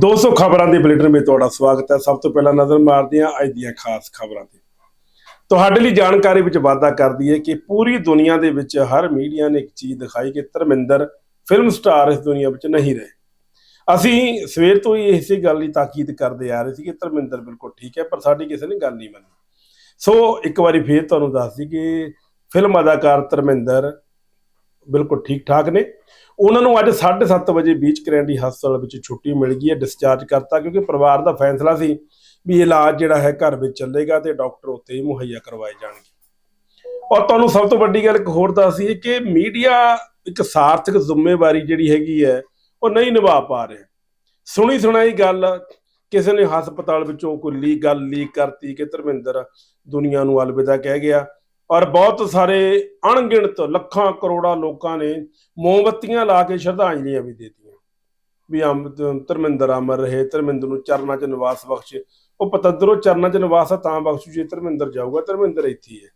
ਦੋਸਤੋ ਖਬਰਾਂ ਦੇ ਬੁਲੇਟਿਨ ਵਿੱਚ ਤੁਹਾਡਾ ਸਵਾਗਤ ਹੈ। ਸਭ ਤੋਂ ਪਹਿਲਾਂ ਨਜ਼ਰ ਮਾਰਦੇ ਹਾਂ ਅੱਜ ਦੀਆਂ ਖਾਸ ਖਬਰਾਂ ਤੇ। ਤੁਹਾਡੇ ਲਈ ਜਾਣਕਾਰੀ ਵਿੱਚ ਵਾਅਦਾ ਕਰਦੀ ਹੈ ਕਿ ਪੂਰੀ ਦੁਨੀਆ ਦੇ ਵਿੱਚ ਹਰ ਮੀਡੀਆ ਨੇ ਇੱਕ ਚੀਜ਼ ਦਿਖਾਈ ਕਿ ਧਰਮਿੰਦਰ ਫਿਲਮ ਸਟਾਰ ਇਸ ਦੁਨੀਆ ਵਿੱਚ ਨਹੀਂ ਰਹੇ। ਅਸੀਂ ਸਵੇਰ ਤੋਂ ਹੀ ਇਸੇ ਗੱਲ ਲਈ ਤਾਕੀਦ ਕਰਦੇ ਆ ਰਹੇ ਸੀ ਕਿ ਧਰਮਿੰਦਰ ਬਿਲਕੁਲ ਠੀਕ ਹੈ, ਪਰ ਸਾਡੀ ਕਿਸੇ ਨੇ ਗੱਲ ਨਹੀਂ ਮੰਨੀ। ਸੋ ਇੱਕ ਵਾਰੀ ਫੇਰ ਤੁਹਾਨੂੰ ਦੱਸ ਦਈ ਕਿ ਫਿਲਮ ਅਦਾਕਾਰ ਧਰਮਿੰਦਰ ਬਿਲਕੁਲ ਠੀਕ ਠਾਕ ਨੇ। ਉਹਨਾਂ ਨੂੰ ਅੱਜ 7:30 ਵਜੇ ਬੀਚ ਕਰੈਂਡੀ ਹਸਪਤਾਲ ਵਿੱਚ ਛੁੱਟੀ ਮਿਲ ਗਈ ਹੈ ਡਿਸਚਾਰਜ ਕਰਤਾ ਕਿਉਂਕਿ ਪਰਿਵਾਰ ਦਾ ਫੈਸਲਾ ਸੀ ਵੀ ਇਲਾਜ ਜਿਹੜਾ ਹੈ ਘਰ ਵਿੱਚ ਚੱਲੇਗਾ ਤੇ ਡਾਕਟਰ ਉੱਥੇ ਹੀ ਮੁਹੱਈਆ ਕਰਵਾਏ ਜਾਣਗੇ। ਔਰ ਤੁਹਾਨੂੰ ਸਭ ਤੋਂ ਵੱਡੀ ਗੱਲ ਇੱਕ ਹੋਰ ਦੱਸਦੀ ਕਿ ਮੀਡੀਆ ਇੱਕ ਸਾਰਥਕ ਜ਼ਿੰਮੇਵਾਰੀ ਜਿਹੜੀ ਹੈਗੀ ਹੈ, ਉਹ ਨਹੀਂ ਨਿਭਾ ਪਾ ਰਿਹਾ। ਸੁਣੀ ਸੁਣਾਈ ਗੱਲ, ਕਿਸੇ ਨੇ ਹਸਪਤਾਲ ਵਿੱਚੋਂ ਕੋਈ ਲੀਕ ਗੱਲ ਲੀਕ ਕਰਤੀ ਕਿ ਧਰਮਿੰਦਰ ਦੁਨੀਆ ਨੂੰ ਅਲਵਿਦਾ ਕਹਿ ਗਿਆ। ਔਰ ਬਹੁਤ ਸਾਰੇ ਅਣਗਿਣਤ ਲੱਖਾਂ ਕਰੋੜਾਂ ਲੋਕਾਂ ਨੇ ਮੋਮਬੱਤੀਆਂ ਲਾ ਕੇ ਸ਼ਰਧਾਂਜਲੀਆਂ ਵੀ ਦਿੱਤੀਆਂ। ਵੀ ਅਮ ਧਰਮਿੰਦਰ ਅਮਰ ਰਹੇ, ਧਰਮਿੰਦਰ ਨੂੰ ਚਰਨਾਂ 'ਚ ਨਿਵਾਸ ਬਖਸ਼। ਉਹ ਪਤੰਦਰੋਂ ਚਰਨਾਂ 'ਚ ਨਿਵਾਸ ਆ, ਤਾਂ ਬਖਸ਼ੂ ਜੇ ਧਰਮਿੰਦਰ ਜਾਊਗਾ, ਧਰਮਿੰਦਰ ਇੱਥੇ ਹੈ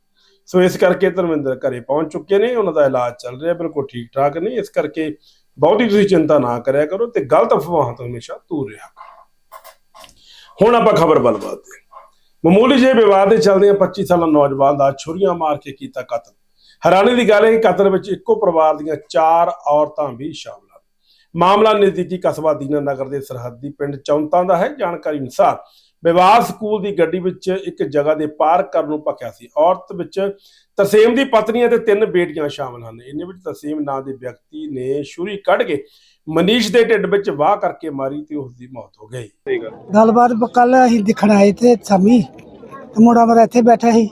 ਸੋ ਇਸ ਕਰਕੇ ਧਰਮਿੰਦਰ ਘਰੇ ਪਹੁੰਚ ਚੁੱਕੇ ਨੇ, ਉਹਨਾਂ ਦਾ ਇਲਾਜ ਚੱਲ ਰਿਹਾ, ਬਿਲਕੁਲ ਠੀਕ ਠਾਕ ਨੇ। ਇਸ ਕਰਕੇ ਬਹੁਤੀ ਤੁਸੀਂ ਚਿੰਤਾ ਨਾ ਕਰਿਆ ਕਰੋ ਤੇ ਗਲਤ ਅਫਵਾਹਾਂ ਤੋਂ ਹਮੇਸ਼ਾ ਦੂਰ ਰਿਹਾ ਕਰੋ। ਹੁਣ ਆਪਾਂ ਖਬਰ ਬਲਬਾਦ ਦੇ ਮਾਮੂਲੀ ਜਿਹੇ ਵਿਵਾਦ ਦੇ ਚੱਲਦੇ 25 ਸਾਲਾ ਨੌਜਵਾਨ ਦਾ ਛੁਰੀਆਂ ਮਾਰ ਕੇ ਕੀਤਾ ਕਤਲ। ਹੈਰਾਨੀ ਦੀ ਗੱਲ ਹੈ ਕਿ ਕਤਲ ਵਿੱਚ ਇੱਕੋ ਪਰਿਵਾਰ ਦੀਆਂ ਚਾਰ ਔਰਤਾਂ ਵੀ ਸ਼ਾਮਲ ਹਨ। ਮਾਮਲਾ ਨਜ਼ਦੀਕੀ ਕਸਬਾ ਦੀਨਾ ਨਗਰ ਦੇ ਸਰਹੱਦੀ ਪਿੰਡ ਚੌਂਤਾਂ ਦਾ ਹੈ। ਜਾਣਕਾਰੀ ਅਨੁਸਾਰ ਵਿਵਾਹ ਸਕੂਲ ਦੀ ਗੱਡੀ ਵਿੱਚ ਇੱਕ ਜਗ੍ਹਾ ਦੇ ਪਾਰਕ ਕਰਨ ਨੂੰ ਭੱਕਿਆ ਸੀ। ਔਰਤ ਵਿੱਚ ਤਰਸੇਮ ਦੀ ਪਤਨੀ ਅਤੇ ਤਿੰਨ ਬੇਟੀਆਂ ਸ਼ਾਮਲ ਹਨ। ਇਹਨਾਂ ਵਿੱਚ ਤਰਸੇਮ ਨਾਂ ਦੇ ਵਿਅਕਤੀ ਨੇ ਛੁਰੀ ਕੱਢ ਕੇ ਮਨੀਸ਼ ਦੇ ਢਿੱਡ ਵਿੱਚ ਵਾਹ ਕਰਕੇ ਮਾਰੀ ਤੇ ਉਸ ਦੀ ਮੌਤ ਹੋ ਗਈ। ਗੱਲਬਾਤ ਕੱਲ ਅਸੀਂ ਦੇਖਣ ਆਏ ਤੇ ਸ਼ਾਮੀ ਤੇ ਮੁੰਡਾ ਮੇਰਾ ਇੱਥੇ ਬੈਠਾ ਸੀ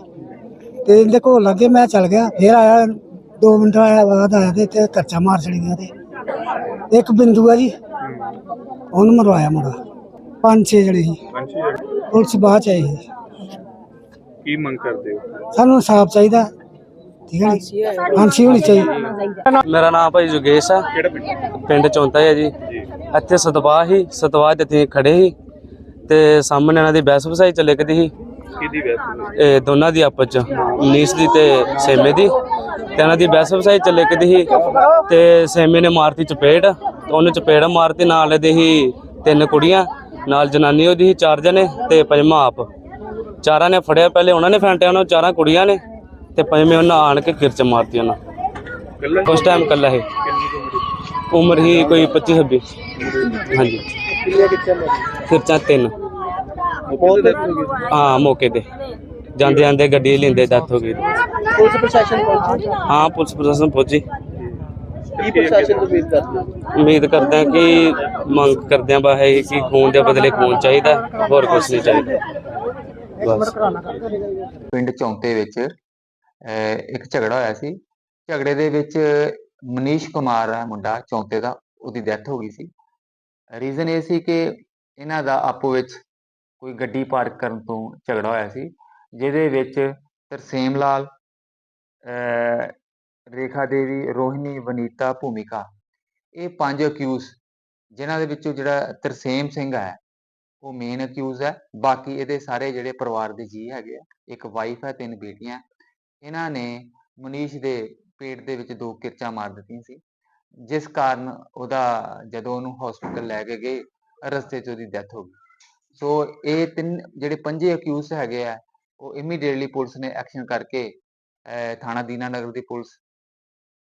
ਤੇ ਇਹਦੇ ਕੋਲ ਲੱਗੇ ਮੈਂ ਚੱਲ ਗਿਆ ਫੇਰ ਆਇਆ 2 ਮਿੰਟ ਆਇਆ ਬਾਅਦ ਆਇਆ ਤੇ ਇੱਥੇ ਕਰਚਾ ਮਾਰ ਛੜੀ ਗਿਆ ਤੇ। ਇੱਕ ਬਿੰਦੂ ਆ ਜੀ ਉਹਨੂੰ ਮਰਵਾਇਆ ਮੁੰਡਾ। ਪੰਜ ਛੇ ਜਣੇ ਸੀ। ਪੁਲਿਸ ਬਾਅਦ ਚ ਆਈ ਸੀ। ਕੀ ਮੰਗ ਕਰਦੇ ਹੋ? ਸਾਨੂੰ ਇਨਸਾਫ ਚਾਹੀਦਾ। ਹੈ ਹੋਣੀ ਚਾਹੀਦੀ। ਮੇਰਾ ਨਾਮ ਭਾਈ ਜੋਗੇਸ਼ ਆ। ਪਿੰਡ? ਚੌਂਤਾ ਹੈ ਜੀ। ਇੱਥੇ ਸਤਵਾਹ ਹੀ ਸਤਵਾਹ ਤੇ ਅਸੀਂ ਖੜੇ ਸੀ ਤੇ ਸਾਹਮਣੇ ਇਹਨਾਂ ਦੀ ਬਹਿਸ ਵਸਾਈ ਚੱਲੇ ਕਦੀ ਸੀ ਇਹ ਦੋਨਾਂ ਦੀ ਆਪਸ ਚ ਮਨੀਸ਼ ਦੀ ਤੇ ਸੇਮੇ ਦੀ। ਤੇ ਇਹਨਾਂ ਦੀ ਬਹਿਸ ਵਸਾਈ ਚੱਲੇ ਕਦੀ ਸੀ ਤੇ ਸੇਮੇ ਨੇ ਮਾਰਤੀ ਚਪੇੜ। ਉਹਨੇ ਚਪੇੜ ਮਾਰਤੀ ਨਾਲ ਇਹਦੇ ਹੀ ਤਿੰਨ ਕੁੜੀਆਂ ਨਾਲ ਜਨਾਨੀ ਉਹਦੀ ਸੀ ਚਾਰ ਜਣੇ ਤੇ ਪੰਜਵਾਂ ਆਪ। ਚਾਰਾਂ ਨੇ ਫੜਿਆ ਪਹਿਲੇ ਉਹਨਾਂ ਨੇ ਫੈਂਟਿਆ ਉਹਨਾਂ ਚਾਰਾਂ ਕੁੜੀਆਂ ਨੇ। ਤੇ ਪੰਜਵੇਂ ਉਹਨਾਂ ਆਣ ਕੇ ਕਿਰਚ ਮਾਰਤੀ ਉਹਨਾਂ। ਉਸ ਟਾਈਮ ਕੱਲਾ ਹੈ ਉਮਰ ਹੀ ਕੋਈ 25 26 ਹਾਂਜੀ। ਖਰਚਾ ਤਿੰਨ। ਹਾਂ ਮੌਕੇ ਤੇ। ਜਾਂਦੇ ਜਾਂਦੇ ਗੱਡੀ ਲੈਂਦੇ ਡੈਥ ਹੋ ਗਈ। ਪੁਲਿਸ ਪ੍ਰਸ਼ਾਸਨ ਪਹੁੰਚੀ? ਹਾਂ ਪੁਲਿਸ ਪ੍ਰਸ਼ਾਸਨ ਪਹੁੰਚੀ। ਕੀ ਪ੍ਰਸ਼ਾਸਨ ਤੋਂ ਉਮੀਦ ਕਰਦੇ ਹੋ? ਉਮੀਦ ਕਰਦੇ ਹਾਂ ਕਿ ਮੰਗ ਕਰਦੇ ਹਾਂ ਬਾ ਹੈ ਕਿ ਖੂਨ ਦੇ ਬਦਲੇ ਖੂਨ ਚਾਹੀਦਾ ਹੋਰ ਕੁਝ ਨਹੀਂ ਚਾਹੀਦਾ। ਬਸ। ਪਿੰਡ ਚੌਂਤੇ ਵਿੱਚ ਇੱਕ ਝਗੜਾ ਹੋਇਆ ਸੀ। ਝਗੜੇ ਦੇ ਵਿੱਚ ਮਨੀਸ਼ ਕੁਮਾਰ ਹੈ ਮੁੰਡਾ, ਚੌਂਤੇ ਦਾ, ਉਹਦੀ ਡੈਥ ਹੋ ਗਈ ਸੀ। ਰੀਜ਼ਨ ਇਹ ਸੀ ਕਿ ਇਹਨਾਂ ਦਾ ਆਪੋ ਵਿੱਚ ਕੋਈ ਗੱਡੀ ਪਾਰਕ ਕਰਨ ਤੋਂ ਝਗੜਾ ਹੋਇਆ ਸੀ, ਜਿਹਦੇ ਵਿੱਚ ਤਰਸੇਮ ਲਾਲ ਰੇਖਾ ਦੇਵੀ, ਰੋਹਿਣੀ, ਵਨੀਤਾ ਭੂਮਿਕਾ, ਇਹ ਪੰਜ ਅਕਿਊਜ਼ ਜਿਨ੍ਹਾਂ ਦੇ ਵਿੱਚੋਂ ਜਿਹੜਾ ਤਰਸੇਮ ਸਿੰਘ ਹੈ, ਉਹ ਮੇਨ ਅਕਿਊਜ਼ ਹੈ। ਬਾਕੀ ਇਹਦੇ ਸਾਰੇ ਜਿਹੜੇ ਪਰਿਵਾਰ ਦੇ ਜੀ ਹੈਗੇ ਆ, ਇੱਕ ਵਾਈਫ ਹੈ, ਤਿੰਨ ਬੇਟੀਆਂ ਇਹਨਾਂ ਨੇ ਮਨੀਸ਼ ਦੇ ਪੇਟ ਦੇ ਵਿੱਚ ਦੋ ਕਿਰਚਾਂ ਮਾਰ ਦਿੱਤੀਆਂ ਸੀ ਜਿਸ ਕਾਰਨ ਉਹਦਾ ਜਦੋਂ ਉਹਨੂੰ ਹਸਪੀਟਲ ਲੈ ਕੇ ਗਏ ਰਸਤੇ 'ਚ ਉਹਦੀ ਡੈਥ ਹੋ ਗਈ। ਸੋ ਇਹ ਤਿੰਨ ਜਿਹੜੇ ਪੰਜੇ ਅਕਿਊਜ਼ ਹੈਗੇ ਆ ਉਹ ਇਮੀਡੀਏਟਲੀ ਪੁਲਿਸ ਨੇ ਐਕਸ਼ਨ ਕਰਕੇ ਅਹ, ਥਾਣਾ ਦੀਨਾਨਗਰ ਦੀ ਪੁਲਿਸ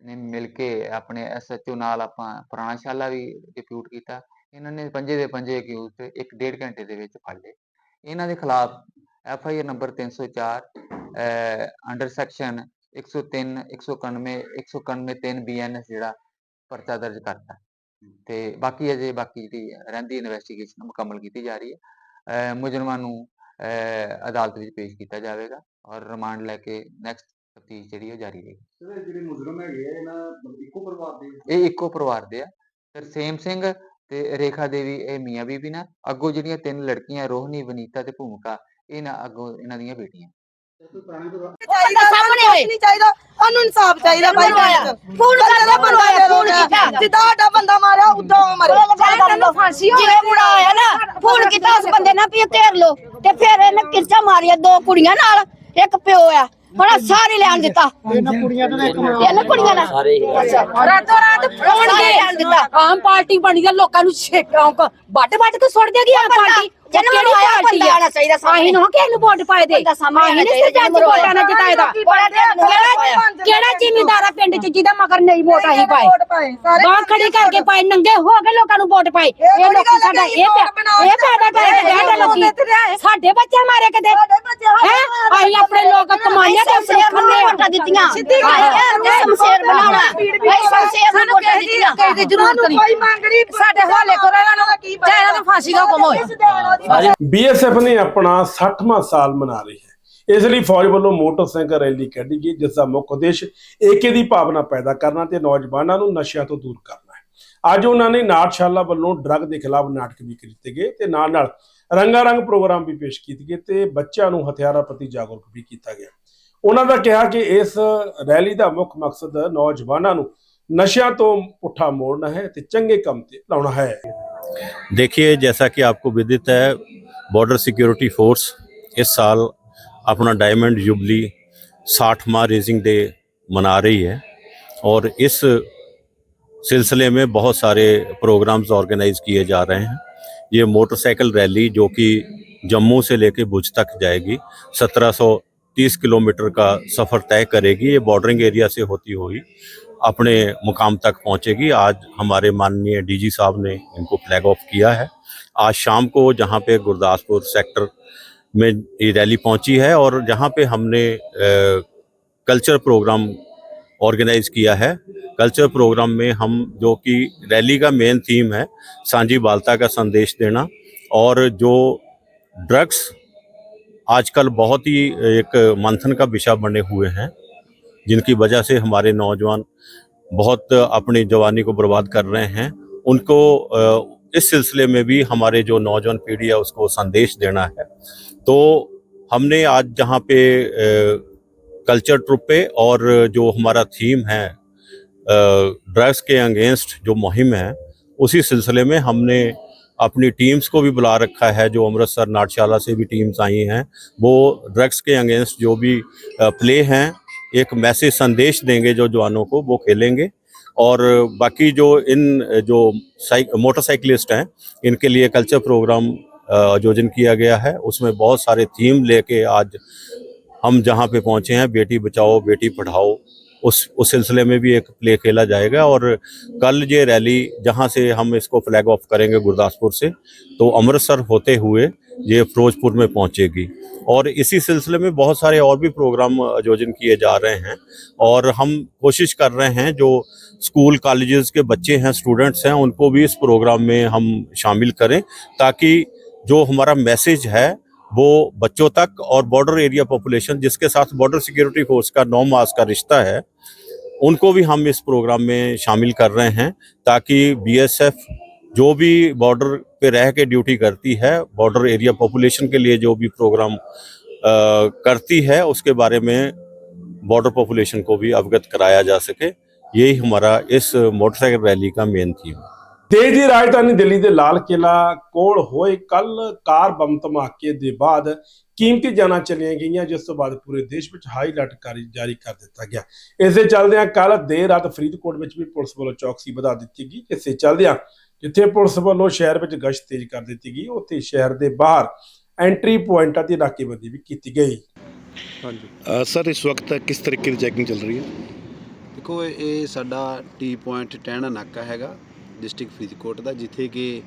ਨੇ ਮਿਲ ਕੇ ਆਪਣੇ ਐਸਐਚਓ ਨਾਲ ਆਪਾਂ ਪੁਰਾਣਾ ਸ਼ਾਲਾ ਵੀ ਡਿਪਿਊਟ ਕੀਤਾ। ਇਹਨਾਂ ਨੇ ਪੰਜੇ ਦੇ ਪੰਜੇ ਅਕਿਊਜ਼ ਤੇ ਇੱਕ ਡੇਢ ਘੰਟੇ ਦੇ ਵਿੱਚ ਫੜ ਲਏ। ਇਹਨਾਂ ਦੇ ਖਿਲਾਫ F I R number 304 under section 103 191 191 3 BNS ਜਿਹੜਾ ਪਰਚਾ ਦਰਜ ਕਰਤਾ। ਤੇ ਬਾਕੀ ਅਜੇ ਬਾਕੀ ਜਿਹੜੀ ਰਹਿੰਦੀ ਇਨਵੈਸਟੀਗੇਸ਼ਨ ਮੁਕੰਮਲ ਕੀਤੀ ਜਾ ਰਹੀ ਹੈ। ਮੁਜਰਮਾਂ ਨੂੰ ਅਦਾਲਤ ਵਿੱਚ ਪੇਸ਼ ਕੀਤਾ ਜਾਵੇਗਾ ਔਰ ਰਿਮਾਂਡ ਲੈ ਕੇ ਨੈਕਸਟ ਤਫਤੀਸ਼ ਜਿਹੜੀ ਉਹ ਜਾਰੀ ਰਹੇਗੀ। ਸਰ ਜਿਹੜੇ ਮੁਜਰਮ ਹੈਗੇ ਆ ਇਹਨਾਂ ਮਤਲਬ ਇੱਕੋ ਪਰਿਵਾਰ ਦੇ ਇਹ ਇੱਕੋ ਪਰਿਵਾਰ ਦੇ ਆ। ਤਰਸੇਮ ਸਿੰਘ ਤੇ ਰੇਖਾ ਦੇਵੀ ਇਹ ਮੀਆਂ ਬੀਬੀ ਨਾ। ਅੱਗੋਂ ਜਿਹੜੀਆਂ ਤਿੰਨ ਲੜਕੀਆਂ ਰੋਹਨੀ ਵਨੀਤਾ ਤੇ ਭੂਮਿਕਾ ਇਹ ਨਾ ਅੱਗੋਂ ਇਹਨਾਂ ਦੀਆਂ ਬੇਟੀਆਂ। ਕੋਈ ਪੁਰਾਣੇ ਪਰਿਵਾਰ ਚਾਹੀਦਾ ਸਾਹਮਣੇ ਹੋਏ। ਨਹੀਂ ਚਾਹੀਦਾ। ਉਹਨੂੰ ਇਨਸਾਫ ਚਾਹੀਦਾ ਭਾਈ ਫੋਨ ਕਰਦਾ ਬੰਦਾ ਦੇ ਫੋਨ ਕੀਤਾ। ਜਿੱਦਾਂ ਸਾਡਾ ਬੰਦਾ ਮਾਰਿਆ ਉਦਾਂ ਉਹ ਮਰੇ। ਤੈਨੂੰ ਫਾਂਸੀ ਹੋਵੇ। ਮੁੰਡਾ ਆਇਆ ਨਾ ਫੋਨ ਕੀਤਾ ਉਸ ਬੰਦੇ ਨਾਲ ਵੀ ਇਹ ਘੇਰ ਲੋ ਤੇ ਫਿਰ ਇਹਨੇ ਕਿਰਚਾ ਮਾਰੀਆ ਦੋ ਕੁੜੀਆਂ ਨਾਲ। ਇੱਕ ਪਿਓ ਆ। ਬੜਾ ਸਾਰੇ ਲੈਣ ਦਿੱਤਾ। ਇਹਨਾਂ ਕੁੜੀਆਂ ਤੋਂ ਇੱਕ ਤਿੰਨ ਕੁੜੀਆਂ ਦਾ ਰਾਤੋਂ ਰਾਤ ਫੋਨ ਲੈਣ ਦਿੱਤਾ। ਆਮ ਪਾਰਟੀ ਬਣੀ ਆ ਲੋਕਾਂ ਨੂੰ ਛੇਕਾਂ ਵੱਡ ਵੱਡ ਕੇ ਸੁੱਟ ਦੇਗੀ ਆਮ ਪਾਰਟੀ? ਕਿਹੜੀ ਪਾਰਟੀ ਆ? ਚਾਹੀਦਾ ਅਸੀਂ ਨਾ ਕਿਸੇ ਨੂੰ ਵੋਟ ਪਾਏ ਦੇ? ਅਸੀਂ ਨੇ ਸਰਪੰਚ ਵੋਟਾਂ ਨਾਲ ਜਿਤਾਏ ਦਾ ਕਿਹੜਾ ਜ਼ਿਮੀਂਦਾਰ ਆ ਪਿੰਡ ਚ ਜਿਹਦਾ ਮਗਰ ਨਹੀਂ ਵੋਟ ਆਹੀ ਪਾਏ? ਬਾਹ ਖੜੀ ਕਰਕੇ ਪਾਏ ਨੰਗੇ ਹੋ ਕੇ ਲੋਕਾਂ ਨੂੰ ਵੋਟ ਪਾਏ। ਇਹ ਲੋਕੀ ਸਾਡਾ ਇਹ ਇਹ ਪੈਦਾ ਕਰਕੇ ਗਾੜਾ ਲੋਕੀ ਸਾਡੇ ਬੱਚੇ ਮਾਰੇ ਕਿਤੇ ਹੈ ਅਸੀਂ ਆਪਣੇ ਲੋਕ ਕਮਾਈਆਂ ਤੇ ਆਪਣੇ ਖੰਨੇ ਵੋਟਾਂ ਦਿੱਤੀਆਂ। ਸਿੱਧੀ ਗੱਲ ਹੈ ਸ਼ਮਸ਼ੇਰ ਬਣਾਉਣਾ। ਇਹ ਸ਼ਮਸ਼ੇਰ ਨੂੰ ਵੋਟਾਂ ਦਿੱਤੀਆਂ। ਕਿਸੇ ਦੀ ਜ਼ਰੂਰਤ ਨਹੀਂ। ਕੋਈ ਮੰਗ ਨਹੀਂ ਸਾਡੇ ਹਵਾਲੇ ਕਰੋ ਇਹਨਾਂ ਨੂੰ ਕੀ ਚਾਹੇ ਇਹਨਾਂ ਨੂੰ ਫਾਂਸੀ ਦਾ ਹੁਕਮ ਹੋਏ। ਬੀਐਸਐਫ ਨੇ ਆਪਣਾ 60ਵਾਂ ਸਾਲ ਮਨਾ ਰਹੀ ਹੈ। ਇਸ ਲਈ ਫੌਜ ਵੱਲੋਂ ਮੋਟਰਸਾਈਕਲ ਰੈਲੀ ਕੱਢੀ ਗਈ ਜਿਸ ਦਾ ਮੁੱਖ ਉਦੇਸ਼ ਏਕੇ ਦੀ ਭਾਵਨਾ ਪੈਦਾ ਕਰਨਾ ਤੇ ਨੌਜਵਾਨਾਂ ਨੂੰ ਨਸ਼ਿਆਂ ਤੋਂ ਦੂਰ ਕਰਨਾ ਹੈ। ਅੱਜ ਉਹਨਾਂ ਨੇ ਨਾਟਸ਼ਾਲਾ ਵੱਲੋਂ ਡਰੱਗ ਦੇ ਖਿਲਾਫ ਨਾਟਕ ਵੀ ਕੀਤੇ ਗਏ ਤੇ ਨਾਲ ਨਾਲ ਰੰਗਾ ਰੰਗ ਪ੍ਰੋਗਰਾਮ ਵੀ ਪੇਸ਼ ਕੀਤੇ ਗਏ ਤੇ ਬੱਚਿਆਂ ਨੂੰ ਹਥਿਆਰਾਂ ਪ੍ਰਤੀ ਜਾਗਰੂਕ ਵੀ ਕੀਤਾ ਗਿਆ। ਉਹਨਾਂ ਦਾ ਕਿਹਾ ਕਿ ਇਸ ਰੈਲੀ ਦਾ ਮੁੱਖ ਮਕਸਦ ਨੌਜਵਾਨਾਂ ਨੂੰ ਨਸ਼ਿਆਂ ਤੋਂ ਪੁੱਠਾ ਮੋੜਨਾ ਹੈ ਤੇ ਚੰਗੇ ਕੰਮ ਤੇ ਲਾਉਣਾ ਹੈ देखिए जैसा कि आपको विदित है बॉर्डर सिक्योरिटी फोर्स इस साल अपना डायमंड जुबली साठवां रेजिंग डे मना रही है और इस सिलसिले में बहुत सारे प्रोग्राम्स ऑर्गेनाइज किए जा रहे हैं ये मोटरसाइकिल रैली जो कि जम्मू से लेकर भुज तक जाएगी 1730 किलोमीटर का सफ़र तय करेगी। ये बॉर्डरिंग एरिया से होती हुई अपने मुकाम तक पहुंचेगी। आज हमारे माननीय डीजी साहब ने इनको फ्लैग ऑफ़ किया है। आज शाम को जहाँ पे गुरदासपुर सेक्टर में ये रैली पहुँची है और जहाँ पे हमने ए, कल्चर प्रोग्राम ऑर्गेनाइज किया है। कल्चर प्रोग्राम में हम जो कि रैली का मेन थीम है सांझी बालता का संदेश देना और जो ड्रग्स आजकल बहुत ही एक मंथन का विषय बने हुए हैं, जिनकी वजह से हमारे नौजवान बहुत अपनी जवानी को बर्बाद कर रहे हैं। उनको इस सिलसिले में भी हमारे जो नौजवान पीढ़ी है, उसको संदेश देना है। तो हमने आज जहाँ पे कल्चर ट्रुप पे और जो हमारा थीम है ड्रग्स के अगेंस्ट जो मुहिम है, उसी सिलसिले में हमने अपनी टीम्स को भी बुला रखा है, जो अमृतसर नाटशाला से भी टीम्स आई हैं। वो ड्रग्स के अगेंस्ट जो भी प्ले हैं, एक मैसेज संदेश देंगे जो जवानों को, वो खेलेंगे। और बाकी जो इन, जो साइक मोटरसाइकिलिस्ट हैं, इनके लिए कल्चर प्रोग्राम आयोजन किया गया है। उसमें बहुत सारे थीम लेके आज हम जहाँ पे पहुँचे हैं, बेटी बचाओ, बेटी पढ़ाओ उस उस सिलसिले में भी एक प्ले खेला जाएगा और कल ये रैली जहाँ से हम इसको फ्लैग ऑफ़ करेंगे गुरदासपुर से तो अमृतसर होते हुए ये फिरोजपुर में पहुँचेगी। और इसी सिलसिले में बहुत सारे और भी प्रोग्राम आयोजन किए जा रहे हैं और हम कोशिश कर रहे हैं जो स्कूल कॉलेजेस के बच्चे हैं स्टूडेंट्स हैं, उनको भी इस प्रोग्राम में हम शामिल करें ताकि जो हमारा मैसेज है वो बच्चों तक और बॉर्डर एरिया पॉपुलेशन जिसके साथ बॉर्डर सिक्योरिटी फोर्स का नौ मास का रिश्ता है उनको भी हम इस प्रोग्राम में शामिल कर रहे हैं ताकि बीएसएफ जो भी बॉर्डर पे रह के ड्यूटी करती है बॉर्डर एरिया पॉपुलेशन के लिए जो भी प्रोग्राम अ, करती है उसके बारे में बॉर्डर पॉपुलेशन को भी अवगत कराया जा सके। यही हमारा इस मोटरसाइकिल रैली का मेन थीम है। ਦੇਸ਼ ਦੀ ਰਾਜਧਾਨੀ ਦਿੱਲੀ ਦੇ ਲਾਲ ਕਿਲਾ ਕੋਲ ਹੋਏ ਕੱਲ ਕਾਰ ਬੰਬ ਧਮਾਕੇ ਦੇ ਬਾਅਦ ਕੀਮਤੀ ਜਾਨਾਂ ਚਲੀਆਂ ਗਈਆਂ ਜਿਸ ਤੋਂ ਬਾਅਦ ਪੂਰੇ ਦੇਸ਼ ਵਿੱਚ ਹਾਈ ਅਲਰਟ ਕਾਰੀ ਜਾਰੀ ਕਰ ਦਿੱਤਾ ਗਿਆ। ਇਸ ਦੇ ਚੱਲਦਿਆਂ ਕੱਲ ਦੇਰ ਰਾਤ ਫਰੀਦਕੋਟ ਵਿੱਚ ਵੀ ਪੁਲਿਸ ਵੱਲੋਂ ਚੌਕਸੀ ਵਧਾ ਦਿੱਤੀ ਗਈ ਇਸ ਦੇ ਚੱਲਦਿਆਂ ਜਿੱਥੇ ਪੁਲਿਸ ਵੱਲੋਂ ਸ਼ਹਿਰ ਵਿੱਚ ਗਸ਼ਤ ਤੇਜ਼ ਕਰ ਦਿੱਤੀ ਗਈ ਉੱਥੇ ਸ਼ਹਿਰ ਦੇ ਬਾਹਰ ਐਂਟਰੀ ਪੁਆਇੰਟਾਂ ਤੇ ਨਾਕੇਬੰਦੀ ਵੀ ਕੀਤੀ ਗਈ। ਹਾਂਜੀ। ਸਰ ਇਸ ਵਕਤ ਕਿਸ ਤਰੀਕੇ ਦੀ ਚੈਕਿੰਗ ਚੱਲ ਰਹੀ ਹੈ? ਦੇਖੋ ਇਹ ਇਹ ਸਾਡਾ ਟੀ ਪੁਆਇੰਟ ਟਹਿਣਾ ਨਾਕਾ ਹੈਗਾ। ਡਿਸਟ੍ਰਿਕਟ ਫਰੀਦਕੋਟ ਦਾ, ਜਿੱਥੇ ਕਿ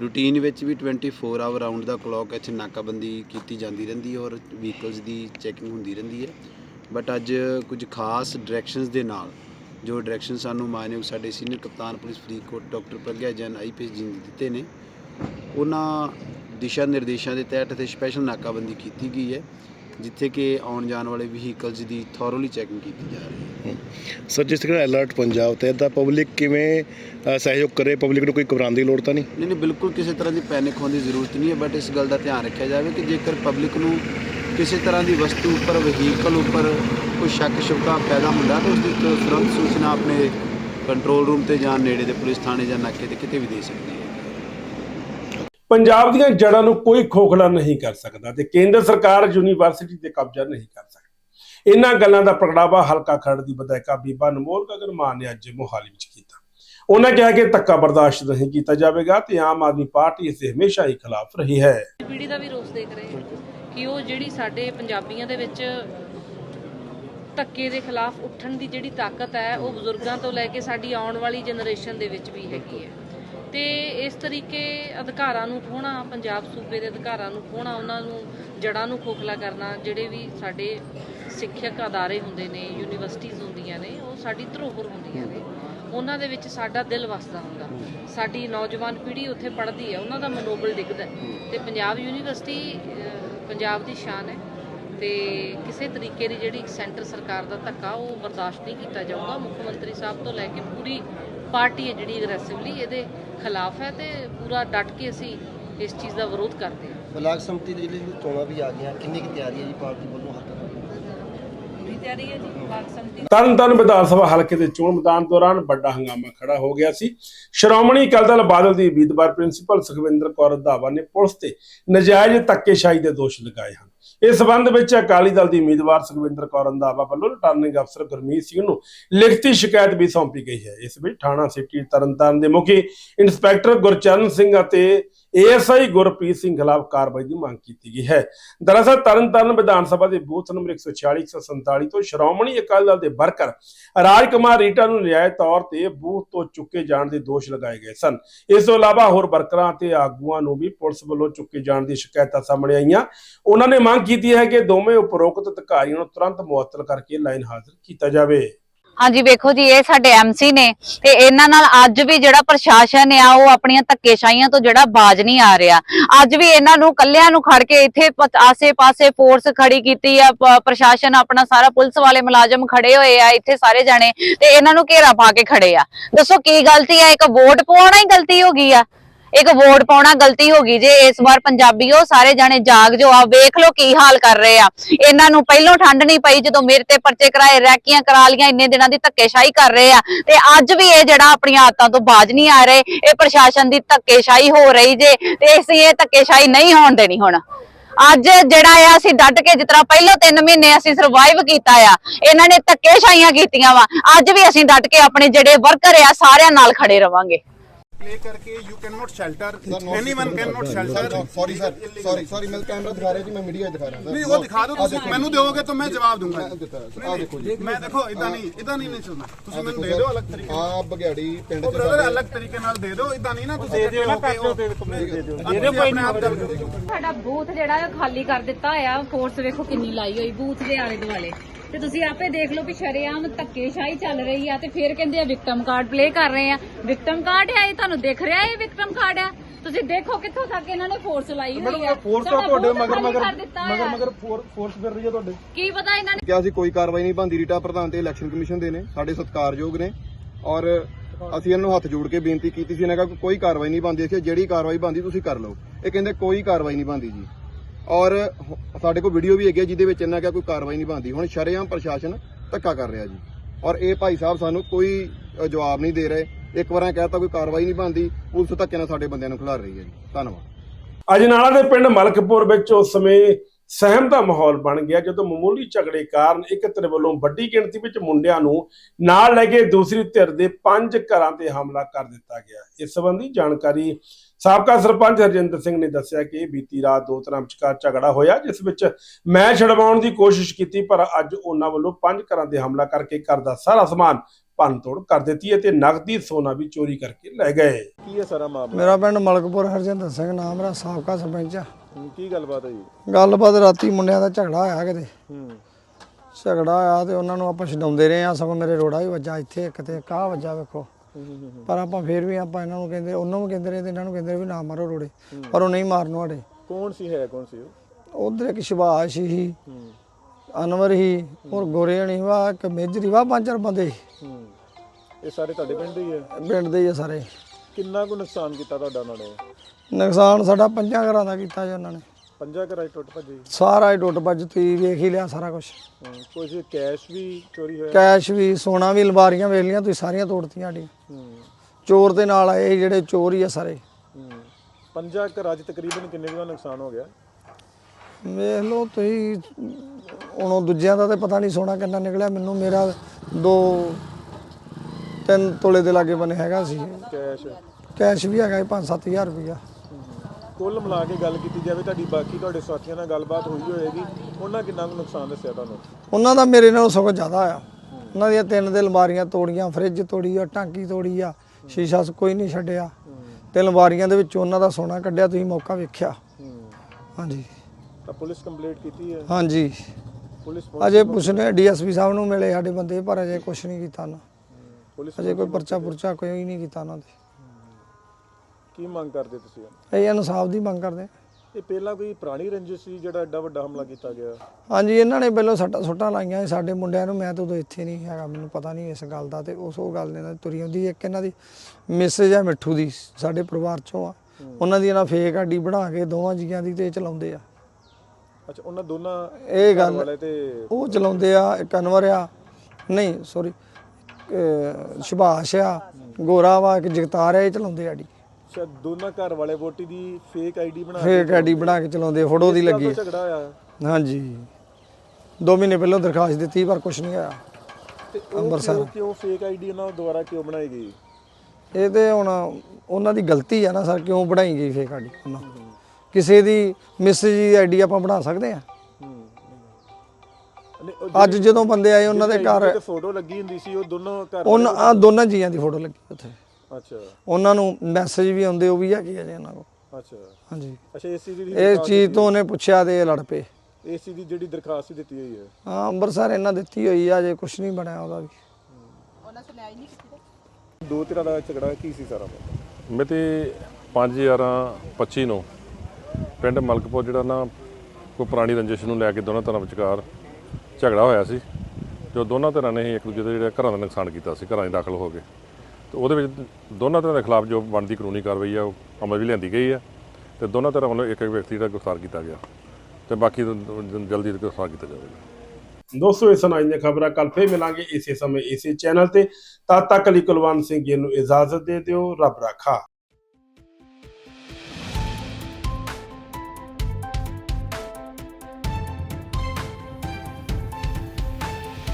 ਰੂਟੀਨ ਵਿੱਚ ਵੀ 24 ਆਵਰ ਰਾਉਂਡ ਦਾ ਕਲੌਕ ਇੱਥੇ ਨਾਕਾਬੰਦੀ ਕੀਤੀ ਜਾਂਦੀ ਰਹਿੰਦੀ ਹੈ ਔਰ ਵਹੀਕਲਸ ਦੀ ਚੈਕਿੰਗ ਹੁੰਦੀ ਰਹਿੰਦੀ ਹੈ। ਬਟ ਅੱਜ ਕੁਝ ਖਾਸ ਡਾਇਰੈਕਸ਼ਨਸ ਦੇ ਨਾਲ, ਜੋ ਡਾਇਰੈਕਸ਼ਨ ਸਾਨੂੰ ਮਾਨਯੋਗ ਸਾਡੇ ਸੀਨੀਅਰ ਕਪਤਾਨ police Faridkot doctor Pragya Jain IPS ji ਨੇ ਦਿੱਤੇ ਨੇ, ਉਹਨਾਂ ਦਿਸ਼ਾ ਨਿਰਦੇਸ਼ਾਂ ਦੇ ਤਹਿਤ ਇੱਥੇ ਸਪੈਸ਼ਲ ਨਾਕਾਬੰਦੀ ਕੀਤੀ ਗਈ ਹੈ। ਜਿੱਥੇ ਕਿ ਆਉਣ ਜਾਣ ਵਾਲੇ ਵਹੀਕਲਸ ਦੀ ਥੋਰੋਲੀ ਚੈਕਿੰਗ ਕੀਤੀ ਜਾ ਰਹੀ ਹੈ। ਸਰ ਜਿਸ ਤਰ੍ਹਾਂ ਅਲਰਟ ਪੰਜਾਬ ਤੇ ਦਾ ਪਬਲਿਕ ਕਿਵੇਂ ਅ, ਸਹਿਯੋਗ ਕਰੇ? ਪਬਲਿਕ ਨੂੰ ਕੋਈ ਘਬਰਾਉਣ ਦੀ ਲੋੜ ਤਾਂ ਨਹੀਂ? ਨਹੀਂ ਨਹੀਂ ਬਿਲਕੁਲ ਕਿਸੇ ਤਰ੍ਹਾਂ ਦੀ ਪੈਨਿਕ ਹੋਣ ਦੀ ਜ਼ਰੂਰਤ ਨਹੀਂ ਹੈ ਬਟ ਇਸ ਗੱਲ ਦਾ ਧਿਆਨ ਰੱਖਿਆ ਜਾਵੇ ਕਿ ਜੇਕਰ ਪਬਲਿਕ ਨੂੰ ਕਿਸੇ ਤਰ੍ਹਾਂ ਦੀ ਵਸਤੂ ਉੱਪਰ ਵਹੀਕਲ ਉੱਪਰ ਕੋਈ ਸ਼ੱਕ ਸ਼ੁਬਾ ਪੈਦਾ ਹੁੰਦਾ ਤਾਂ ਉਸ ਦੀ ਤੁਰੰਤ ਸੂਚਨਾ ਆਪਣੇ ਕੰਟਰੋਲ ਰੂਮ ਤੇ ਜਾਂ ਨੇੜੇ ਦੇ ਪੁਲਿਸ ਥਾਣੇ ਜਾਂ ਨਾਕੇ ਤੇ ਕਿਤੇ ਵੀ ਦੇ ਸਕਦੀ ਹੈ। ਪੰਜਾਬ ਦੀਆਂ ਜੜ੍ਹਾਂ ਨੂੰ ਕੋਈ ਖੋਖਲਾ ਨਹੀਂ ਕਰ ਸਕਦਾ ਤੇ ਕੇਂਦਰ ਸਰਕਾਰ ਯੂਨੀਵਰਸਿਟੀ ਤੇ ਕਬਜ਼ਾ ਨਹੀਂ ਕਰ ਸਕਦੀ। ਇਹਨਾਂ ਗੱਲਾਂ ਦਾ ਪ੍ਰਗਟਾਵਾ ਹਲਕਾ ਖੜ ਦੀ ਵਿਧਾਇਕਾ ਬੀਬਾ ਅਨਮੋਲ ਗਗਨ ਮਾਨ ਨੇ ਅੱਜ ਮੋਹਾਲੀ ਵਿੱਚ ਕੀਤਾ। ਉਹਨਾਂ ਕਿਹਾ ਕਿ ਧੱਕਾ ਬਰਦਾਸ਼ਤ ਨਹੀਂ ਕੀਤਾ ਜਾਵੇਗਾ ਤੇ ਆਮ ਆਦਮੀ ਪਾਰਟੀ ਇਸ ਦੇ ਹਮੇਸ਼ਾ ਹੀ ਖਿਲਾਫ ਰਹੀ ਹੈ। ਪੀੜ੍ਹੀ ਦਾ ਵੀ ਰੋਸ ਦੇਖ ਰਹੇ ਕਿ ਉਹ ਜਿਹੜੀ ਸਾਡੇ ਪੰਜਾਬੀਆਂ ਦੇ ਵਿੱਚ ਧੱਕੇ ਦੇ ਖਿਲਾਫ ਉੱਠਣ ਦੀ ਜਿਹੜੀ ਤਾਕਤ ਹੈ, ਉਹ ਬਜ਼ੁਰਗਾਂ ਤੋਂ ਲੈ ਕੇ ਸਾਡੀ ਆਉਣ ਵਾਲੀ ਜਨਰੇਸ਼ਨ ਦੇ ਵਿੱਚ ਵੀ ਹੈਗੀ ਹੈ। ਤੇ ਇਸ ਤਰੀਕੇ ਅਧਿਕਾਰਾਂ ਨੂੰ ਖੋਹਣਾ, ਪੰਜਾਬ ਸੂਬੇ ਦੇ ਅਧਿਕਾਰਾਂ ਨੂੰ ਖੋਹਣਾ, ਉਹਨਾਂ ਨੂੰ, ਜੜ੍ਹਾਂ ਨੂੰ ਖੋਖਲਾ ਕਰਨਾ, ਜਿਹੜੇ ਵੀ ਸਾਡੇ ਸਿੱਖਿਅਕ ਅਦਾਰੇ ਹੁੰਦੇ ਨੇ ਯੂਨੀਵਰਸਿਟੀਆਂ ਹੁੰਦੀਆਂ ਨੇ, ਉਹ ਸਾਡੀ ਧਰੋਹਰ ਹੁੰਦੀਆਂ ਨੇ। ਉਹਨਾਂ ਦੇ ਵਿੱਚ ਸਾਡਾ ਦਿਲ ਵਸਦਾ ਹੁੰਦਾ। ਸਾਡੀ ਨੌਜਵਾਨ ਪੀੜ੍ਹੀ ਉੱਥੇ ਪੜ੍ਹਦੀ ਹੈ ਉਹਨਾਂ ਦਾ ਮਨੋਬਲ ਡਿੱਗਦਾ ਹੈ। ਤੇ ਪੰਜਾਬ ਯੂਨੀਵਰਸਿਟੀ ਪੰਜਾਬ ਦੀ ਸ਼ਾਨ ਹੈ। ਤੇ ਕਿਸੇ ਤਰੀਕੇ ਦੀ ਜਿਹੜੀ ਸੈਂਟਰ ਸਰਕਾਰ ਦਾ ਧੱਕਾ, ਉਹ ਬਰਦਾਸ਼ਤ ਨਹੀਂ ਕੀਤਾ ਜਾਊਗਾ। ਮੁੱਖ ਮੰਤਰੀ ਸਾਹਿਬ ਤੋਂ ਲੈ ਕੇ ਪੂਰੀ ਪਾਰਟੀ ਹੈ ਜਿਹੜੀ ਅਗਰੈਸਿਵਲੀ ਇਹਦੇ ਖਿਲਾਫ ਹੈ ਤੇ ਪੂਰਾ ਡਟ ਕੇ ਅਸੀਂ ਇਸ ਚੀਜ਼ ਦਾ ਵਿਰੋਧ ਕਰਦੇ ਹਾਂ। ਬਲਾਕ ਸੰਮਤੀ ਦੀ ਜਿਹੜੀ ਚੋਣਾਂ ਵੀ ਆ ਗਈਆਂ ਕਿੰਨੀ ਕੁ ਤਿਆਰੀ ਹੈ ਜੀ ਪਾਰਟੀ ਵੱਲੋਂ ਹੱਥ ਪੂਰੀ ਤਿਆਰੀ ਹੈ ਜੀ ਬਲਾਕ ਸੰਮਤੀ ਵਿਧਾਨ ਸਭਾ ਹਲਕੇ ਦੇ ਚੋਣ ਮੈਦਾਨ ਦੌਰਾਨ ਵੱਡਾ ਹੰਗਾਮਾ ਖੜਾ ਹੋ ਗਿਆ ਸੀ। ਸ਼੍ਰੋਮਣੀ ਅਕਾਲੀ ਦਲ ਬਾਦਲ ਦੀ ਉਮੀਦਵਾਰ ਪ੍ਰਿੰਸੀਪਲ ਸੁਖਵਿੰਦਰ ਕੌਰ ਰੰਧਾਵਾ ਨੇ ਪੁਲਿਸ ਤੇ ਨਜਾਇਜ਼ ਧੱਕੇਸ਼ਾਹੀ ਦੇ ਦੋਸ਼ ਲਗਾਏ ਹਨ। ਇਸ ਸਬੰਧ ਵਿੱਚ ਅਕਾਲੀ ਦਲ ਦੀ ਉਮੀਦਵਾਰ ਸੁਖਵਿੰਦਰ ਕੌਰ ਰੰਧਾਵਾ ਵੱਲੋਂ ਰਿਟਰਨਿੰਗ ਅਫਸਰ ਗੁਰਮੀਤ ਸਿੰਘ ਨੂੰ ਲਿਖਤੀ ਸ਼ਿਕਾਇਤ ਵੀ ਸੌਂਪੀ ਗਈ ਹੈ। ਇਸ ਵਿੱਚ ਥਾਣਾ ਸਿਟੀ ਤਰਨਤਾਰਨ ਦੇ ਮੁਖੀ ਇੰਸਪੈਕਟਰ ਗੁਰਚਰਨ ਸਿੰਘ ਅਤੇ ਏਐਸਆਈ ਗੁਰਪ੍ਰੀਤ ਸਿੰਘ ਖਿਲਾਫ ਕਾਰਵਾਈ ਦੀ ਮੰਗ ਕੀਤੀ ਗਈ ਹੈ। ਦਰਅਸਲ ਤਰਨਤਾਰਨ ਵਿਧਾਨ ਸਭਾ ਦੇ ਬੂਥ ਨੰਬਰ 146 147 ਤੋਂ ਸ਼੍ਰੋਮਣੀ ਅਕਾਲੀ ਦਲ ਦੇ ਵਰਕਰ ਰਾਜ ਕੁਮਾਰ ਰੀਟਾ ਨੂੰ ਨਿਆਇ ਤੌਰ ਤੇ ਬੂਥ ਤੋਂ ਚੁੱਕੇ ਜਾਣ ਦੇ ਦੋਸ਼ ਲਗਾਏ ਗਏ ਸਨ। ਇਸ ਤੋਂ ਇਲਾਵਾ ਹੋਰ ਵਰਕਰਾਂ ਤੇ ਆਗੂਆਂ ਨੂੰ ਵੀ ਪੁਲਿਸ ਵੱਲੋਂ ਚੁੱਕੇ ਜਾਣ ਦੀ ਸ਼ਿਕਾਇਤਾਂ ਸਾਹਮਣੇ ਆਈਆਂ। ਉਹਨਾਂ ਨੇ ਮੰਗ ਕੀਤੀ ਹੈ ਕਿ ਦੋਵੇਂ ਉਪਰੋਕਤ ਅਧਿਕਾਰੀਆਂ ਨੂੰ ਤੁਰੰਤ ਮੁਅੱਤਲ ਕਰਕੇ ਲਾਈਨ ਹਾਜ਼ਰ ਕੀਤਾ ਜਾਵੇ। ਹਾਂਜੀ, ਵੇਖੋ ਜੀ, ਇਹ ਸਾਡੇ ਐਮਸੀ ਨੇ ਤੇ ਇਹਨਾਂ ਨਾਲ ਅੱਜ ਵੀ ਜਿਹੜਾ ਪ੍ਰਸ਼ਾਸਨ ਆ, ਉਹ ਆਪਣੀਆਂ ਧੱਕੇਸ਼ਾਹੀਆਂ ਤੋਂ ਜਿਹੜਾ ਬਾਜ ਨਹੀਂ ਆ ਰਿਹਾ। ਅੱਜ ਵੀ ਇਹਨਾਂ ਨੂੰ ਕੱਲਿਆਂ ਨੂੰ ਖੜ ਕੇ ਇੱਥੇ ਆਸੇ-ਪਾਸੇ ਫੋਰਸ ਖੜੀ ਕੀਤੀ ਆ ਪ੍ਰਸ਼ਾਸਨ ਆਪਣਾ ਸਾਰਾ ਪੁਲਿਸ ਵਾਲੇ ਮੁਲਾਜ਼ਮ ਖੜੇ ਹੋਏ ਆ, ਇੱਥੇ ਸਾਰੇ ਜਾਣੇ ਤੇ ਇਹਨਾਂ ਨੂੰ ਘੇਰਾ ਪਾ ਕੇ ਖੜੇ ਆ। ਦੱਸੋ ਕੀ ਗਲਤੀ ਆ? ਇੱਕ ਵੋਟ ਪਾਉਣਾ ਹੀ ਗਲਤੀ ਹੋ ਗਈ ਆ? ਇੱਕ ਵੋਟ ਪਾਉਣਾ ਗਲਤੀ ਹੋ ਗਈ ਜੇ ਇਸ ਵਾਰ ਪੰਜਾਬੀਓ ਸਾਰੇ ਜਾਣੇ ਜਾਗ ਜੋ ਆ ਵੇਖ ਲਓ ਕੀ ਹਾਲ ਕਰ ਰਹੇ ਆ। ਇਹਨਾਂ ਨੂੰ ਪਹਿਲੋਂ ਠੰਡ ਨਹੀਂ ਪਈ ਜਦੋਂ ਮੇਰੇ ਤੇ ਪਰਚੇ ਕਰਾਏ, ਰੈਕੀਆਂ ਕਰਾ ਲੀਆਂ ਇੰਨੇ ਦਿਨਾਂ ਦੀ ਧੱਕੇਸ਼ਾਹੀ ਕਰ ਰਹੇ ਆ। ਤੇ ਅੱਜ ਵੀ ਇਹ ਜਿਹੜਾ ਆਪਣੀਆਂ ਆਦਤਾਂ ਤੋਂ ਬਾਜ ਨਹੀਂ ਆ ਰਹੇ, ਇਹ ਪ੍ਰਸ਼ਾਸਨ ਦੀ ਧੱਕੇਸ਼ਾਹੀ ਹੋ ਰਹੀ ਜੇ, ਤੇ ਅਸੀਂ ਇਹ ਧੱਕੇਸ਼ਾਹੀ ਨਹੀਂ ਹੋਣ ਦੇਣੀ ਹੁਣ। ਅੱਜ ਜਿਹੜਾ ਆ, ਅਸੀਂ ਡਟ ਕੇ ਜਿਸ ਤਰ੍ਹਾਂ ਪਹਿਲਾਂ 3 ਮਹੀਨੇ ਅਸੀਂ ਸਰਵਾਈਵ ਕੀਤਾ ਆ, ਇਹਨਾਂ ਨੇ ਧੱਕੇਸ਼ਾਹੀਆਂ ਕੀਤੀਆਂ ਵਾ। ਅੱਜ ਵੀ ਅਸੀਂ ਡਟ ਕੇ ਆਪਣੇ ਜਿਹੜੇ ਵਰਕਰ ਆ, ਸਾਰਿਆਂ ਨਾਲ ਖੜੇ ਰਵਾਂਗੇ। प्ले करके you can not shelter anyone can not shelter sorry sir sorry sorry मैं कैमरा दिखा रहा जी मैं मीडिया दिखा रहा नहीं वो दिखा दो ਤੁਸੀਂ ਮੈਨੂੰ ਦਿਓਗੇ ਤਾਂ ਮੈਂ ਜਵਾਬ ਦੂੰਗਾ ਆ ਦੇਖੋ ਜੀ ਮੈਂ ਦੇਖੋ ਇਦਾਂ ਨਹੀਂ ਇਦਾਂ ਨਹੀਂ ਨਹੀਂ ਸੁਣਨਾ ਤੁਸੀਂ ਮੈਨੂੰ ਦੇ ਦਿਓ ਅਲੱਗ ਤਰੀਕੇ ਆ ਬਗਿਆੜੀ ਪਿੰਡ ਉਹ ਚ ਬ੍ਰਦਰ ਸਾਡੇ ਅਲੱਗ ਤਰੀਕੇ ਨਾਲ ਦੇ ਦਿਓ ਇਦਾਂ ਨਹੀਂ ਨਾ ਤੁਸੀਂ ਦੇ ਦਿਓ ਦੇ ਦਿਓ ਦੇ ਦਿਓ ਕੋਈ ਨਹੀਂ ਸਾਡਾ ਬੂਥ ਜਿਹੜਾ ਹੈ ਖਾਲੀ ਕਰ ਦਿੱਤਾ ਆ ਫੋਰਸ ਵੇਖੋ ਕਿੰਨੀ ਲਾਈ ਹੋਈ ਬੂਥ ਦੇ ਆਲੇ ਦੁਆਲੇ ਤੇ ਤੁਸੀਂ ਆਪੇ ਦੇਖ ਲਓ ਵੀ ਸ਼ਰੇਆਮ ਧੱਕੇਸ਼ਾਹੀ ਚੱਲ ਰਹੀ ਆ ਤੇ ਫਿਰ ਕਹਿੰਦੇ ਆ ਵਿਕਟਮ ਕਾਰਡ ਪਲੇ ਕਰ ਰਹੇ ਆ। ਵਿਕਟਮ ਕਾਰਡ ਆ ਇਹ ਤੁਹਾਨੂੰ ਦਿਖ ਰਿਹਾ ਇਹ ਵਿਕਟਮ ਕਾਰਡ ਆ? ਤੁਸੀਂ ਦੇਖੋ ਕਿੱਥੋਂ ਤੱਕ ਇਹਨਾਂ ਨੇ ਫੋਰਸ ਲਾਈ ਹੋਈ ਆ। ਫੋਰਸ ਸਾਡਾ ਤੁਹਾਡੇ ਮਗਰ ਮਗਰ ਮਗਰ। ਮਗਰ ਫੋਰਸ ਫਿਰ ਰਹੀ ਹੈ ਤੁਹਾਡੇ। ਕੀ ਪਤਾ ਇਹਨਾਂ ਨੇ ਕਿਹਾ ਸੀ ਕੋਈ ਕਾਰਵਾਈ ਨਹੀਂ ਬੰਦੀ ਰੀਟਾ ਪ੍ਰਧਾਨ ਤੇ ਇਲੈਕਸ਼ਨ ਕਮਿਸ਼ਨ ਦੇ ਨੇ ਸਾਡੇ ਸਤਿਕਾਰਯੋਗ ਨੇ। ਔਰ ਅਸੀਂ ਇਹਨਾਂ ਨੂੰ ਹੱਥ ਜੋੜ ਕੇ ਬੇਨਤੀ ਕੀਤੀ ਸੀ ਇਹਨਾਂ ਕਿਹਾ ਕੋਈ ਕਾਰਵਾਈ ਨਹੀਂ ਬੰਦੀ ਸੀ ਜਿਹੜੀ ਕਾਰਵਾਈ ਬੰਦੀ ਤੁਸੀਂ ਕਰ ਲਓ। ਇਹ ਕਹਿੰਦੇ ਕੋਈ ਕਾਰਵਾਈ ਨਹੀਂ ਬੰਦੀ ਜੀ। ਔਰ ਸਾਡੇ ਕੋਲ ਵੀਡੀਓ ਵੀ ਹੈਗੀ ਹੈ ਜਿਹਦੇ ਵਿੱਚ ਇਹਨਾਂ ਕਿਹਾ ਕੋਈ ਕਾਰਵਾਈ ਨਹੀਂ ਬੰਦੀ ਹੁਣ ਸ਼ਰੇਆਮ ਪ੍ਰਸ਼ਾਸਨ ਧੱਕਾ ਕਰ ਰਿਹਾ ਜੀ। ਔਰ ਇਹ ਭਾਈ ਸਾਹਿਬ ਸਾਨੂੰ ਕੋਈ ਜਵਾਬ ਨਹੀਂ ਦੇ ਰਹੇ। ਇੱਕ ਵਾਰਾਂ ਕਹਿਤਾ ਕੋਈ ਕਾਰਵਾਈ ਨਹੀਂ ਬੰਦੀ ਪੁਲਿਸ ਧੱਕੇ ਨਾਲ ਸਾਡੇ ਬੰਦਿਆਂ ਨੂੰ ਖਿਲਾਰ ਰਹੀ ਹੈ ਜੀ। ਧੰਨਵਾਦ। ਅਜਨਾਲਾ ਦੇ ਪਿੰਡ ਮਲਕਪੁਰ ਵਿੱਚ ਉਸ ਸਮੇਂ ਸਹਿਮ ਦਾ ਮਾਹੌਲ ਬਣ ਗਿਆ, ਜਦੋਂ ਮਾਮੂਲੀ ਝਗੜੇ ਕਾਰਨ ਇੱਕ ਧਿਰ ਵੱਲੋਂ ਵੱਡੀ ਗਿਣਤੀ ਵਿੱਚ ਮੁੰਡਿਆਂ ਨੂੰ ਨਾਲ ਲੈ ਕੇ ਦੂਸਰੀ ਧਿਰ ਦੇ ਪੰਜ ਘਰਾਂ ਤੇ ਹਮਲਾ ਕਰ ਦਿੱਤਾ ਗਿਆ। ਇਸ ਸੰਬੰਧੀ ਜਾਣਕਾਰੀ ਸਾਬਕਾ ਸਰਪੰਚ ਹਰਜਿੰਦਰ ਸਿੰਘ ਨੇ ਦੱਸਿਆ ਕਿ ਬੀਤੀ ਰਾਤ ਦੋ ਤਰ੍ਹਾਂ ਵਿਚਕਾਰ ਝਗੜਾ ਹੋਇਆ ਜਿਸ ਵਿੱਚ ਮੈਂ ਛਡਵਾਉਣ ਦੀ ਕੋਸ਼ਿਸ਼ ਕੀਤੀ ਪਰ ਅੱਜ ਉਹਨਾਂ ਵੱਲੋਂ ਪੰਜ ਘਰਾਂ ਤੇ ਹਮਲਾ ਕਰਕੇ ਘਰ ਦਾ ਸਾਰਾ ਸਮਾਨ ਭੰਨਤੋੜ ਕਰ ਦਿੱਤੀ ਹੈ ਤੇ ਨਕਦੀ ਸੋਨਾ ਵੀ ਚੋਰੀ ਕਰਕੇ ਲੈ ਗਏ। ਕੀ ਹੈ ਸਾਰਾ ਮਾਮਲਾ? ਮੇਰਾ ਪਿੰਡ ਮਲਕਪੁਰ ਹਰਜਿੰਦਰ ਸਿੰਘ ਨਾਮ ਮੇਰਾ ਸਾਬਕਾ ਸਰਪੰਚ ਆ। ਕੀ ਗੱਲਬਾਤ ਹੈ ਜੀ? ਗੱਲਬਾਤ ਰਾਤੀ ਮੁੰਡਿਆਂ ਦਾ ਝਗੜਾ ਹੋਇਆ ਕਿਤੇ। ਹੂੰ। ਝਗੜਾ ਹੋਇਆ ਤੇ ਉਹਨਾਂ ਨੂੰ ਆਪਾਂ ਛਡਾਉਂਦੇ ਰਹੇ ਆ ਸਗੋਂ ਮੇਰੇ ਰੋੜਾ ਵੀ ਵੱਜਾ ਇੱਥੇ ਇੱਕ ਤੇ ਕਾਹ ਵੱਜਾ ਵੇਖੋ। ਪਰ ਆਪਾਂ ਫੇਰ ਵੀ ਆਪਾਂ ਇਹਨਾਂ ਨੂੰ ਕਹਿੰਦੇ ਉਹਨਾਂ ਨੂੰ ਕਹਿੰਦੇ ਰਹੇ ਤੇ ਇਹਨਾਂ ਨੂੰ ਕਹਿੰਦੇ ਰਹੇ ਵੀ ਨਾ ਮਾਰੋ ਰੋੜੇ ਪਰ ਉਹ ਨਹੀਂ ਮਾਰਨ ਵਾਲੇ। ਕੌਣ ਸੀ ਹੈ ਕੌਣ ਸੀ ਉਹ? ਉਧਰ ਇੱਕ ਸ਼ਿਵਾਸ਼ ਹੀ। ਅਨਵਰ ਹੀ। ਔਰ ਗੋਰੇ ਨਹੀਂ ਵਾ ਇੱਕ ਮੇਜਰੀ ਵਾ ਪੰਜ ਚਾਰ ਬੰਦੇ। ਇਹ ਸਾਰੇ ਤੁਹਾਡੇ ਪਿੰਡ ਦੇ ਹੀ ਹੈ ਪਿੰਡ ਦੇ ਹੀ ਆ ਸਾਰੇ। ਕਿੰਨਾ ਕੁ ਨੁਕਸਾਨ ਕੀਤਾ ਤੁਹਾਡਾ ਉਹਨਾਂ ਨੇ? ਨੁਕਸਾਨ ਸਾਡਾ ਪੰਜਾਂ ਘਰਾਂ ਦਾ ਕੀਤਾ ਜੀ ਉਹਨਾਂ ਨੇ। ਪੰਜਾ ਘਰਾਂ 'ਚ ਟੁੱਟ ਭੱਜੀ? ਸਾਰਾ ਹੀ ਟੁੱਟ ਭੱਜ ਤੁਸੀਂ ਵੇਖ ਹੀ ਲਿਆ ਸਾਰਾ ਕੁਝ ਕੁਝ ਕੈਸ਼ ਵੀ ਚੋਰੀ ਹੋਇਆ? ਕੈਸ਼ ਵੀ ਸੋਨਾ ਵੀ ਅਲਮਾਰੀਆਂ ਵੇਖ ਲੀਆਂ ਤੁਸੀਂ ਸਾਰੀਆਂ ਤੋੜਤੀਆਂ ਸਾਡੀ। ਚੋਰ ਦੇ ਨਾਲ ਆਏ ਜਿਹੜੇ ਚੋਰ ਹੀ ਆ ਸਾਰੇ। ਪੰਜਾ ਘਰਾਂ 'ਚ ਤਕਰੀਬਨ ਕਿੰਨੇ ਕੁ ਦਾ ਨੁਕਸਾਨ ਹੋ ਗਿਆ? ਵੇਖ ਲਓ ਤੁਸੀਂ ਹੁਣ ਉਹ ਦੂਜਿਆਂ ਦਾ ਤੇ ਪਤਾ ਨਹੀਂ ਸੋਨਾ ਕਿੰਨਾ ਨਿਕਲਿਆ ਮੈਨੂੰ ਮੇਰਾ ਦੋ ਤਿੰਨ ਤੋਲੇ ਦੇ ਲਾਗੇ ਬਨੇ ਹੈਗਾ ਸੀ। ਕੈਸ਼? ਕੈਸ਼ ਵੀ ਹੈਗਾ 5-7000 ਰੁਪਇਆ। ਕੁੱਲ ਮਿਲਾ ਕੇ ਗੱਲ ਕੀਤੀ ਜਾਵੇ ਤੁਹਾਡੀ ਬਾਕੀ ਤੁਹਾਡੇ ਸਾਥੀਆਂ ਨਾਲ ਗੱਲਬਾਤ ਹੋਈ ਹੋਏਗੀ ਉਹਨਾਂ ਕਿੰਨਾ ਕੁ ਨੁਕਸਾਨ ਦੱਸਿਆ ਤੁਹਾਨੂੰ? ਉਹਨਾਂ ਦਾ ਮੇਰੇ ਨਾਲੋਂ ਸਗੋਂ ਜ਼ਿਆਦਾ ਆ। ਉਹਨਾਂ ਦੀਆਂ ਤਿੰਨ ਦੇ ਅਲਮਾਰੀਆਂ ਤੋੜੀਆਂ ਫ੍ਰਿਜ ਤੋੜੀ ਆ ਟਾਂਕੀ ਤੋੜੀ ਆ ਸ਼ੀਸ਼ਾ ਸ ਕੋਈ ਨਹੀਂ ਛੱਡਿਆ। ਤੇ ਅਲਮਾਰੀਆਂ ਦੇ ਵਿੱਚ ਉਹਨਾਂ ਦਾ ਸੋਨਾ ਕੱਢਿਆ ਤੁਸੀਂ ਮੌਕਾ ਵੇਖਿਆ। ਹਾਂਜੀ। ਤਾਂ ਪੁਲਿਸ ਕੰਪਲੀਟ ਕੀਤੀ ਹੈ? ਹਾਂਜੀ। ਪੁਲਿਸ ਅਜੇ ਪੁੱਛਨੇ ਡੀਐਸਪੀ ਸਾਹਿਬ ਨੂੰ ਮਿਲੇ ਸਾਡੇ ਬੰਦੇ ਪਰ ਅਜੇ ਕੁਝ ਨਹੀਂ ਕੀਤਾ ਨਾ ਪੁਲਿਸ ਅਜੇ ਕੋਈ ਪਰਚਾ ਪੁਰਚਾ ਕੋਈ ਨਹੀਂ ਕੀਤਾ ਉਹਨਾਂ ਦੇ। ਕੀ ਮੰਗ ਕਰਦੇ ਤੁਸੀਂ ਇਹ ਇਨਸਾਫ ਦੀ ਮੰਗ ਕਰਦੇ ਇਹ ਪਹਿਲਾਂ ਕੋਈ ਪੁਰਾਣੀ ਰੰਜਿਸ਼ ਸੀ ਜਿਹੜਾ ਐਡਾ ਵੱਡਾ ਹਮਲਾ ਕੀਤਾ ਗਿਆ? ਹਾਂਜੀ ਇਹਨਾਂ ਨੇ ਪਹਿਲਾਂ ਸੱਟਾਂ ਸੁੱਟਾਂ ਲਾਈਆਂ ਸੀ ਸਾਡੇ ਮੁੰਡਿਆਂ ਨੂੰ। ਮੈਂ ਤਾਂ ਉਦੋਂ ਇੱਥੇ ਨਹੀਂ ਹੈਗਾ ਮੈਨੂੰ ਪਤਾ ਨਹੀਂ ਇਸ ਗੱਲ ਦਾ ਤੇ ਉਸ ਉਹ ਗੱਲ ਨੇ ਤੁਰੀ ਹੁੰਦੀ ਇੱਕ ਇਹਨਾਂ ਦੀ ਮੈਸੇਜ ਹੈ ਮਿੱਠੂ ਦੀ ਸਾਡੇ ਪਰਿਵਾਰ ਚੋਂ ਆ। ਉਹਨਾਂ ਦੀ ਇਹਨਾਂ ਫੇਕ ਆਡੀ ਬਣਾ ਕੇ ਦੋਵਾਂ ਜੀਆਂ ਦੀ ਤੇ ਚਲਾਉਂਦੇ ਆ। ਅੱਛਾ ਉਹਨਾਂ ਦੋਨਾਂ ਇਹ ਗੱਲ ਉਹ ਚਲਾਉਂਦੇ ਆ ਇੱਕ ਅਨਵਰ ਆ ਨਹੀਂ ਸੌਰੀ ਸੁਭਾਸ਼ ਆ ਗੋਰਾ ਵਾ ਇੱਕ ਜਗਤਾਰ ਆ ਇਹ ਚਲਾਉਂਦੇ ਆਡੀ ਸ਼ਾਇਦ ਦੋਨਾਂ ਘਰ ਵਾਲੇ ਵੋਟੀ ਦੀ ਫੇਕ ਆਈਡੀ ਬਣਾ ਫੇਕ ਆਡੀ ਬਣਾ ਕੇ ਚਲਾਉਂਦੇ ਫੋਟੋ ਦੀ ਲੱਗੀ। ਤੋਂ ਝਗੜਾ ਹੋਇਆ। ਹਾਂਜੀ। 2 ਮਹੀਨੇ ਪਹਿਲਾਂ ਦਰਖਾਸਤ ਦਿੱਤੀ ਪਰ ਕੁਝ ਨਹੀਂ ਆਇਆ ਤੇ ਉਹ ਅੰਮ੍ਰਿਤਸਰ। ਕਿਉਂ- ਕਿਉਂ ਫੇਕ ਆਈਡੀ ਉਹਨਾਂ ਦੁਆਰਾ ਕਿਉਂ ਬਣਾਈ ਗਈ? ਇਹ ਤੇ ਹੁਣ ਉਹਨਾਂ ਦੀ ਗਲਤੀ ਆ ਨਾ ਸਰ ਕਿਉਂ ਬਣਾਈ ਗਈ ਫੇਕ ਆਈਡੀ ਉਹਨਾਂ? ਕਿਸੇ ਦੀ ਮੈਸੇਜ ਦੀ ਆਈਡੀ ਆਪਾਂ ਬਣਾ ਸਕਦੇ ਆ। ਨਹੀਂ, ਉਹ ਅੱਜ ਜਦੋਂ ਬੰਦੇ ਆਏ ਉਹਨਾਂ ਦੇ ਘਰ ਤੇ ਫੋਟੋ ਲੱਗੀ ਹੁੰਦੀ ਸੀ ਉਹ ਦੋਨੋਂ ਘਰ ਉਹਨਾਂ ਆਹ ਦੋਨਾਂ ਜੀਆਂ ਦੀ ਫੋਟੋ ਲੱਗੀ ਉੱਥੇ। ਅੱਛਾ। ਉਹਨਾਂ ਨੂੰ ਮੈਸੇਜ ਵੀ ਆਉਂਦੇ ਉਹ ਵੀ ਹੈਗੇ ਆ ਜੀ ਉਹਨਾਂ ਕੋਲ। ਅੱਛਾ। ਹਾਂਜੀ। ਅੱਛਾ ਏਸੀ ਦੀ ਇਸ ਚੀਜ਼ ਤੋਂ ਉਹਨੇ ਪੁੱਛਿਆ ਤੇ ਇਹ ਲੜ ਪਏ। ਏਸੀ ਦੀ ਜਿਹੜੀ ਦਰਖਾਸਤ ਦਿੱਤੀ ਹੋਈ ਹੈ। ਹਾਂ ਅੰਮ੍ਰਿਤਸਰ ਇਹਨਾਂ ਦਿੱਤੀ ਹੋਈ ਆ ਜੇ ਕੁਝ ਨਹੀਂ ਬਣਿਆ ਉਹਦਾ ਵੀ। ਦੋ ਤਰ੍ਹਾਂ ਦਾ ਝਗੜਾ ਕੀ ਸੀ ਸਾਰਾ? ਮਿਤੀ 5/11/25 ਨੂੰ ਪਿੰਡ ਮਲਕਪੁਰ ਜਿਹੜਾ ਨਾ ਕੋਈ ਪੁਰਾਣੀ ਰੰਜਿਸ਼ ਨੂੰ ਲੈ ਕੇ ਦੋਨਾਂ ਧਿਰਾਂ ਵਿਚਕਾਰ ਝਗੜਾ ਹੋਇਆ ਸੀ ਜੋ ਦੋਨਾਂ ਧਿਰਾਂ ਨੇ ਹੀ ਇੱਕ ਦੂਜੇ ਦੇ ਜਿਹੜੇ ਘਰਾਂ ਦਾ ਨੁਕਸਾਨ ਕੀਤਾ ਸੀ ਘਰਾਂ 'ਚ ਦਾਖਲ ਹੋ ਗਏ ਤੇ ਉਹਦੇ ਵਿੱਚ ਦੋਨਾਂ ਤਰ੍ਹਾਂ ਦੇ ਖਿਲਾਫ ਜੋ ਬਣਦੀ ਕਾਨੂੰਨੀ ਕਾਰਵਾਈ ਆ, ਉਹ ਅਮਲ ਵੀ ਲਿਆਂਦੀ ਗਈ ਆ ਤੇ ਦੋਨਾਂ ਤਰ੍ਹਾਂ ਵੱਲੋਂ ਇੱਕ ਇੱਕ ਵਿਅਕਤੀ ਦਾ ਗ੍ਰਿਫਤਾਰ ਕੀਤਾ ਗਿਆ ਤੇ ਬਾਕੀ ਜਲਦੀ ਗ੍ਰਿਫਤਾਰ ਕੀਤਾ ਜਾਵੇਗਾ। ਦੋਸਤੋ ਇਹ ਦੀਆਂ ਖਬਰਾਂ ਕੱਲ ਫੇਰ ਮਿਲਾਂਗੇ। ਇਸੇ ਸਮੇਂ ਇਸੇ ਚੈਨਲ ਤੇ ਤਦ ਤੱਕ ਲਈ ਕੁਲਵੰਤ ਸਿੰਘ ਜੀ ਨੂੰ ਇਜਾਜ਼ਤ ਦੇ ਦਿਓ। ਰੱਬ ਰਾਖਾ